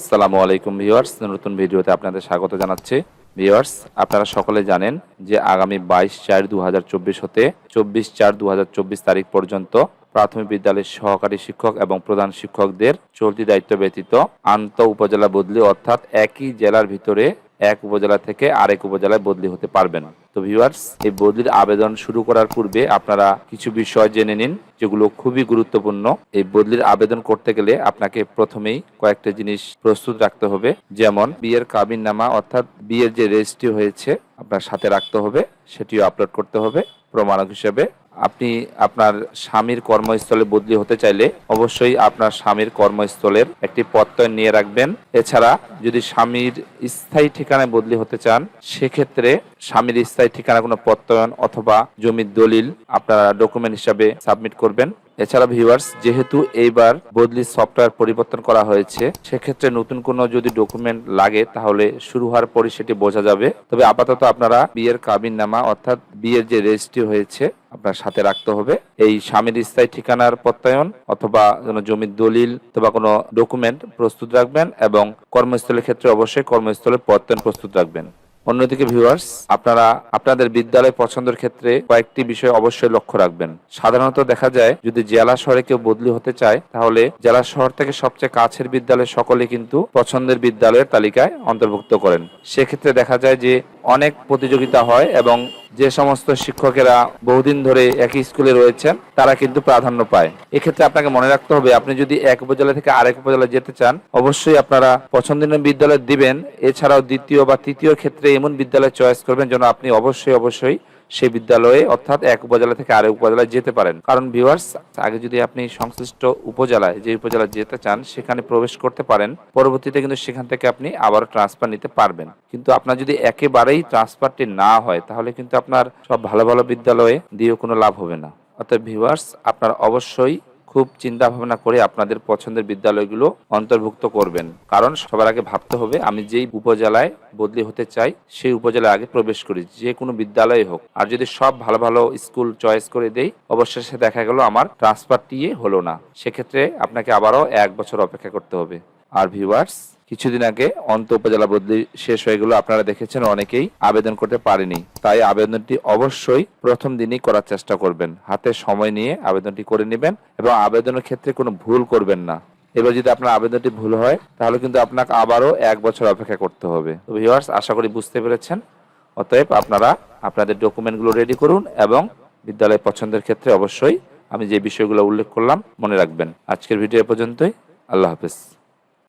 আসসালামু আলাইকুম ভিউয়ার্স, নতুন ভিডিওতে আপনাদের স্বাগত জানাচ্ছি। ভিউয়ার্স, আপনারা সকলে জানেন যে আগামী বাইশ চার দু হতে চব্বিশ চার দু তারিখ পর্যন্ত প্রাথমিক বিদ্যালয়ের সহকারী শিক্ষক এবং প্রধান শিক্ষকদের চলতি দায়িত্ব ব্যতীত আন্ত উপজেলা বদলি অর্থাৎ একই জেলার ভিতরে এক উপজেলা থেকে আরেক উপজেলায় বদলি হতে পারবেন তো ভিউয়ার্স এই বদলির আবেদন শুরু করার পূর্বে আপনারা কিছু বিষয় জেনে নিন, যেগুলো খুবই গুরুত্বপূর্ণ। এই বদলির আবেদন করতে গেলে আপনাকে প্রথমেই কয়েকটা জিনিস প্রস্তুত রাখতে হবে, যেমন বিয়ের কাবিন নামা অর্থাৎ বিয়ের যে রেজিস্ট্রি হয়েছে আপনার সাথে রাখতে হবে, সেটিও আপলোড করতে হবে, প্রমাণক হিসেবে। আপনি আপনার স্বামীর কর্মস্থলে বদলি হতে চাইলে অবশ্যই আপনার স্বামীর কর্মস্থলের একটি প্রত্যয় নিয়ে রাখবেন। এছাড়া যদি স্বামীর স্থায়ী ঠিকানায় বদলি হতে চান, সেক্ষেত্রে স্বামীর স্থায়ী ঠিকানা কোনো প্রত্যয়ন অথবা জমির দলিল আপনারা ডকুমেন্ট হিসাবে সাবমিট করবেন। এছাড়া ভিউয়ার্স যেহেতু এইবার বদলি সফটওয়্যার পরিবর্তন করা হয়েছে, সেক্ষেত্রে নতুন কোনো যদি ডকুমেন্ট লাগে, তাহলে শুরু হওয়ার পরই সেটি বোঝা যাবে। তবে আপাতত আপনারা বিয়ের কাবিন নামা অর্থাৎ বিয়ের যে রেজিস্ট্রি হয়েছে, আপনার সাথে রাখতে হবে। এই স্বামীর স্থায়ী ঠিকানার প্রত্যয়ন অথবা কোনো জমির দলিল অথবা কোনো ডকুমেন্ট প্রস্তুত রাখবেন এবং কর্মস্থলের ক্ষেত্রে অবশ্যই কর্মস্থলের প্রত্যয়ন প্রস্তুত রাখবেন। অন্যদিকে ভিউয়ার্স আপনারা আপনাদের বিদ্যালয় পছন্দের ক্ষেত্রে কয়েকটি বিষয় অবশ্যই লক্ষ্য রাখবেন। সাধারণত দেখা যায়, যদি জেলা শহরে কেউ বদলি হতে চায়, তাহলে জেলা শহর থেকে সবচেয়ে কাছের বিদ্যালয় সকলে কিন্তু পছন্দের বিদ্যালয়ের তালিকায় অন্তর্ভুক্ত করেন। সেক্ষেত্রে দেখা যায় যে অনেক প্রতিযোগিতা হয় এবং যে সমস্ত শিক্ষকেরা বহুদিন ধরে একই স্কুলে রয়েছেন, তারা কিন্তু প্রাধান্য পায়। এক্ষেত্রে আপনাকে মনে রাখতে হবে, আপনি যদি এক উপজেলা থেকে আরেক উপজেলা যেতে চান, অবশ্যই আপনারা পছন্দনীয় বিদ্যালয় দিবেন। এছাড়াও দ্বিতীয় বা তৃতীয় ক্ষেত্রে এমন বিদ্যালয় চয়েস করবেন যেন আপনি অবশ্যই অবশ্যই সেই বিদ্যালয়ে, অর্থাৎ এক উপজেলা থেকে আরেক উপজেলায় যেতে পারেন। কারণ ভিউয়ার্স আগে যদি আপনি সংশ্লিষ্ট উপজেলায়, যে উপজেলা যেতে চান, সেখানে প্রবেশ করতে পারেন। পরবর্তীতে কিন্তু সেখান থেকে আপনি আবারও ট্রান্সফার নিতে পারবেন। কিন্তু আপনার যদি একেবারেই ট্রান্সফারটি না হয়, তাহলে কিন্তু আপনার সব ভালো ভালো বিদ্যালয়ে দিয়েও কোনো লাভ হবে না। অর্থাৎ ভিউয়ার্স আপনার অবশ্যই খুব চিন্তা ভাবনা করে আপনাদের পছন্দের বিদ্যালয়গুলো অন্তর্ভুক্ত করবেন। কারণ সবার আগে ভাবতে হবে, আমি যেই উপজেলায় বদলি হতে চাই, সেই উপজেলায় আগে প্রবেশ করি, যে কোনো বিদ্যালয়ে হোক। আর যদি সব ভালো ভালো স্কুল চয়েস করে দেই, অবশেষে দেখা গেল আমার ট্রান্সফারটি হলো না। সেক্ষেত্রে আপনাকে আবারও এক বছর অপেক্ষা করতে হবে। আর ভিউয়ার্স কিছুদিন আগে অন্ত উপজেলা বদলি শেষ হয়ে গেল আপনারা দেখেছেন অনেকেই আবেদন করতে পারেনি। তাই আবেদনটি অবশ্যই প্রথম দিনই করার চেষ্টা করবেন। হাতে সময় নিয়ে আবেদনটি করে নেবেন এবং আবেদনের ক্ষেত্রে কোনো ভুল করবেন না। এবার যদি আপনার আবেদনটি ভুল হয়, তাহলে কিন্তু আপনাকে আবারও এক বছর অপেক্ষা করতে হবে। তো ভিউয়ার্স, আশা করি বুঝতে পেরেছেন। অতএব আপনারা আপনাদের ডকুমেন্টগুলো রেডি করুন এবং বিদ্যালয় পছন্দের ক্ষেত্রে অবশ্যই আমি যে বিষয়গুলো উল্লেখ করলাম মনে রাখবেন। আজকের ভিডিও পর্যন্তই। আল্লাহ হাফেজ।